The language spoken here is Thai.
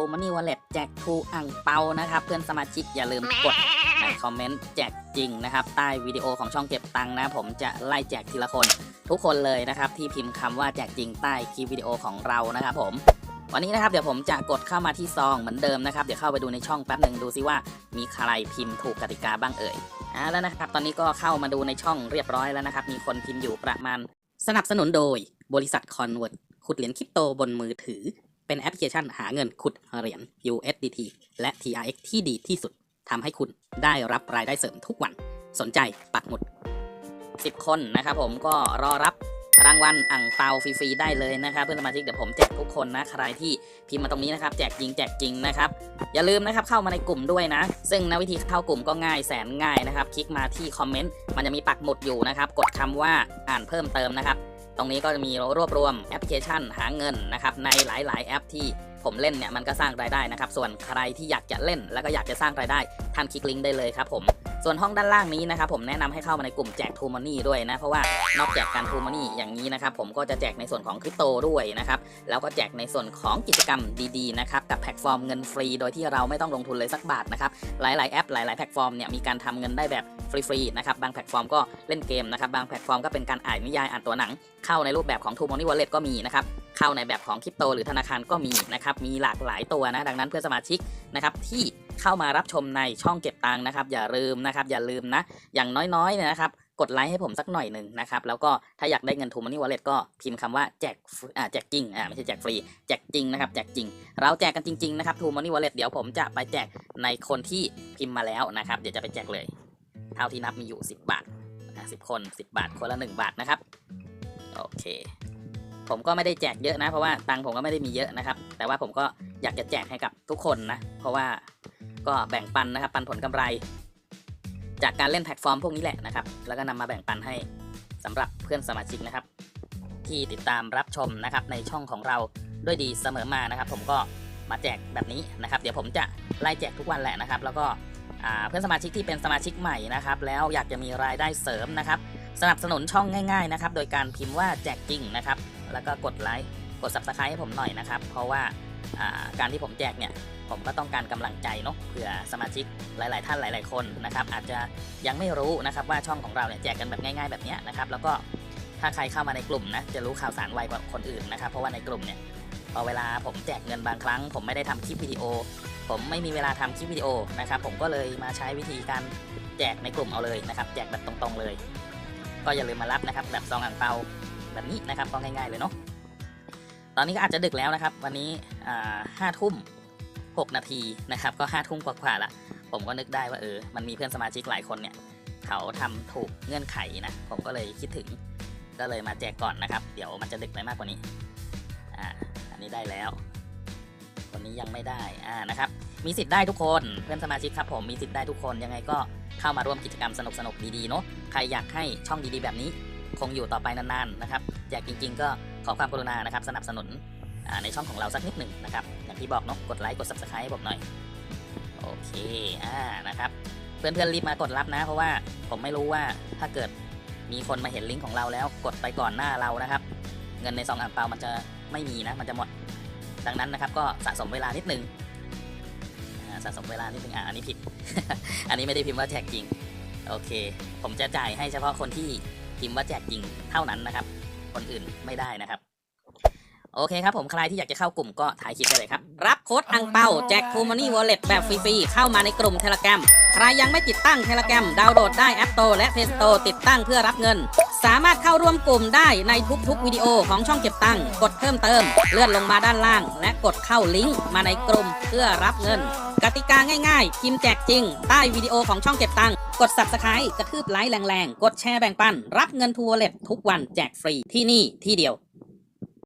ทูมันนี่วอลเล็ตแจกทูอ่างเปานะครับ เพื่อนสมาชิกอย่าลืมกดในคอมเมนต์แจกจริงนะครับ ใต้วิดีโอของช่องเก็บตังค์นะ ผมจะไล่แจกทีละคน ทุกคนเลยนะครับ ที่พิมพ์คำว่าแจกจริงใต้คลิปวิดีโอของเรานะครับผมวันนี้นะครับเดี๋ยวผมจะกดเข้ามาที่ซองเหมือนเดิมนะครับเดี๋ยวเข้าไปดูในช่องแป๊บหนึ่งดูซิว่ามีใครพิมพ์ถูกกติกาบ้างเอ่ยอ่าแล้วนะครับตอนนี้ก็เข้ามาดูในช่องเรียบร้อยแล้วนะครับมีคนพิมพ์อยู่ประมาณ สนับสนุนโดย บริษัทคอนเวิร์ตขุดเหรียญคริปโตบนมือถือ เป็นแอปพลิเคชันหาเงินขุดเหรียญ USDT และ TRX ที่ดีที่สุดทำให้คุณได้รับรายได้เสริมทุกวัน สนใจปักหมุด 10 คนนะครับผมก็รอรับรางวัลอ่างเปาฟรีๆได้เลยนะครับ เพื่อนสมาชิกเดี๋ยวผมแจกทุกคนนะใครที่พิมพ์มาตรงนี้นะครับ แจกจริงแจกจริงนะครับ อย่าลืมนะครับเข้ามาในกลุ่มด้วยนะ ซึ่งนะวิธีเข้ากลุ่มก็ง่ายแสนง่ายนะครับ คลิกมาที่คอมเมนต์มันจะมีปักหมุดอยู่นะครับ กดคำว่าอ่านเพิ่มเติมนะครับ ตรงนี้ก็จะมีรวบรวมแอปพลิเคชันหาเงินนะครับในหลาย ๆ แอปที่ผมเล่นเนี่ยมันก็สร้างรายได้นะครับ ส่วนใครที่อยากจะเล่นแล้วก็อยากจะสร้างรายได้ท่านคลิกลิงก์ได้เลยครับผม ส่วนห้องด้านล่างนี้นะครับผมแนะนำให้เข้ามาในกลุ่มแจกทูมันนี่ด้วยนะเพราะว่านอกจากการทูมันนี่อย่างนี้นะครับผมก็จะแจกในส่วนของคริปโตด้วยนะครับแล้วก็แจกในส่วนของกิจกรรมดีๆนะครับกับแพลตฟอร์มเงินฟรีโดยที่เราไม่ต้องลงทุนเลยสักบาทนะครับหลายๆแอปหลาย ๆแพลตฟอร์มเนี่ยมีการทำเงินได้แบบฟรีๆนะครับบางแพลตฟอร์มก็เล่นเกมนะครับบางแพลตฟอร์มก็เป็นการอ่านนิยายอ่านตัวหนัง เข้าในรูปแบบของ True Money Wallet ก็มีนะครับเข้าในแบบของคริปโตหรือธนาคารก็มีนะครับมีหลากหลายตัวนะดังนั้นเพื่อนสมาชิกนะครับที่ เข้ามารับชมในช่องเก็บตังค์นะครับ อย่าลืมนะครับ อย่าลืมนะ อย่างน้อยๆเนี่ยนะครับ กดไลค์ให้ผมสักหน่อยหนึ่งนะครับ แล้วก็ถ้าอยากได้เงิน True Money Wallet ก็พิมพ์คำว่าแจกอ่าแจกจริงอ่าไม่ใช่แจกฟรี แจกจริงนะครับ แจกจริง เราแจกกันจริงๆนะครับ True Money Wallet เดี๋ยวผมจะไปแจกในคนที่พิมพ์มาแล้วนะครับ เดี๋ยวจะไปแจกเลย เท่าที่นับมีอยู่ 10 บาทอะ10คน 10 บาท คนละ 1 บาทนะครับ โอเค ผมก็ไม่ได้แจกเยอะนะ เพราะว่าตังค์ผมก็ไม่ได้มีเยอะนะครับ แต่ว่าผมก็อยากจะแจกให้กับทุกคนนะ เพราะว่าก็แบ่งปันนะครับ ปันผลกำไร จากการเล่นแพลตฟอร์มพวกนี้แหละนะครับ แล้วก็นำมาแบ่งปันให้สำหรับเพื่อนสมาชิกนะครับ ที่ติดตามรับชมนะครับในช่องของเราด้วยดีเสมอมานะครับ ผมก็มาแจกแบบนี้นะครับ เดี๋ยวผมจะไล่แจกทุกวันแหละนะครับ แล้วก็เพื่อนสมาชิกที่เป็นสมาชิกใหม่นะครับ แล้วอยากจะมีรายได้เสริมนะครับ สนับสนุนช่องง่าย ๆ นะครับ โดยการพิมพ์ว่าแจกจริงนะครับ แล้วก็กดไลค์กด subscribe ให้ผมหน่อยนะครับ เพราะว่าการที่ผมแจกเนี่ยผมก็ต้องการกำลังใจเนาะเผื่อสมาชิกหลาย ๆ ท่านหลาย ๆ คนนะครับ อาจจะยังไม่รู้นะครับว่าช่องของเราเนี่ยแจกกันแบบง่าย ๆ แบบนี้นะครับ แล้วก็ถ้าใครเข้ามาในกลุ่มนะจะรู้ข่าวสารไวกว่าคนอื่นนะครับ เพราะว่าในกลุ่มเนี่ยพอเวลาผมแจกเงินบางครั้ง ผมไม่ได้ทำคลิปวิดีโอ ผมไม่มีเวลาทำคลิปวิดีโอนะครับผมก็เลยมาใช้วิธีการแจกในกลุ่มเอาเลยนะครับ แจกแบบตรง ๆ เลย ก็อย่าลืมมารับนะครับแบบซองอ่างเปา แบบนี้นะครับก็ง่ายๆเลยเนาะตอนนี้ก็อาจจะดึกแล้วนะครับ วันนี้ห้าทุ่มหกนาทีนะครับ ก็ห้าทุ่มกว่าๆละผมก็นึกได้ว่าเออมันมีเพื่อนสมาชิกหลายคนเนี่ย เขาทำถูกเงื่อนไขนะ ผมก็เลยคิดถึงก็เลยมาแจกก่อนนะครับ เดี๋ยวมันจะดึกไปมากกว่านี้อ่าอันนี้ได้แล้วคนนี้ยังไม่ได้อ่านะครับมีสิทธิ์ได้ทุกคนเพื่อนสมาชิกครับผมมีสิทธิ์ได้ทุกคนยังไงก็เข้ามาร่วมกิจกรรมสนุกๆดีๆเนาะใครอยากให้ช่องดีๆแบบนี้ คงอยู่ต่อไปนานๆนะครับอยากจริง ๆ ก็ขอความกรุณานะครับสนับสนุนในช่องของเราสักนิดหนึ่งนะครับอย่างที่บอกเนาะกดไลค์กด subscribe ให้ผมหน่อยโอเคอ่านะครับเพื่อนๆรีบมากดรับนะ เพราะว่าผมไม่รู้ว่าถ้าเกิดมีคนมาเห็นลิงก์ของเราแล้วกดไปก่อนหน้าเรานะครับ เงินในซองอ่างเปามันจะไม่มีนะ มันจะหมด ดังนั้นนะครับ ก็สะสมเวลานิดนึงอ่าสะสมเวลานิดนึงอ่าอันนี้ผิด อันนี้ไม่ได้พิมพ์ว่าแจกจริง โอเค ผมจะจ่ายให้เฉพาะคนที่ พิมพ์ว่าแจกจริงเท่านั้นนะครับ คนอื่นไม่ได้นะครับ โอเคครับผมใครที่อยากจะเข้ากลุ่มก็ถ่ายคลิปได้เลยครับ รับโค้ดอังเปาแจกทูมันนี่วอลเล็ตแบบฟรีๆเข้ามาในกลุ่มเทเล gram ใครยังไม่ติดตั้งเทเล gram ดาวน์โหลดได้แอปโตและ Play Store ติดตั้งเพื่อรับเงิน สามารถเข้าร่วมกลุ่มได้ในทุกๆวิดีโอของช่องเก็บตังค์กดเพิ่มเติม เลื่อนลงมาด้านล่าง และกดเข้าลิงก์มาในกลุ่มเพื่อรับเงิน กติกาง่ายๆพิมพ์แจกจริง ใต้วิดีโอของช่องเก็บตังค์ กด subscribe กระทืบไลค์แรงๆ กดแชร์แบ่งปัน รับเงินทัวร์เล็ตทุกวันแจกฟรีที่นี่ที่เดียว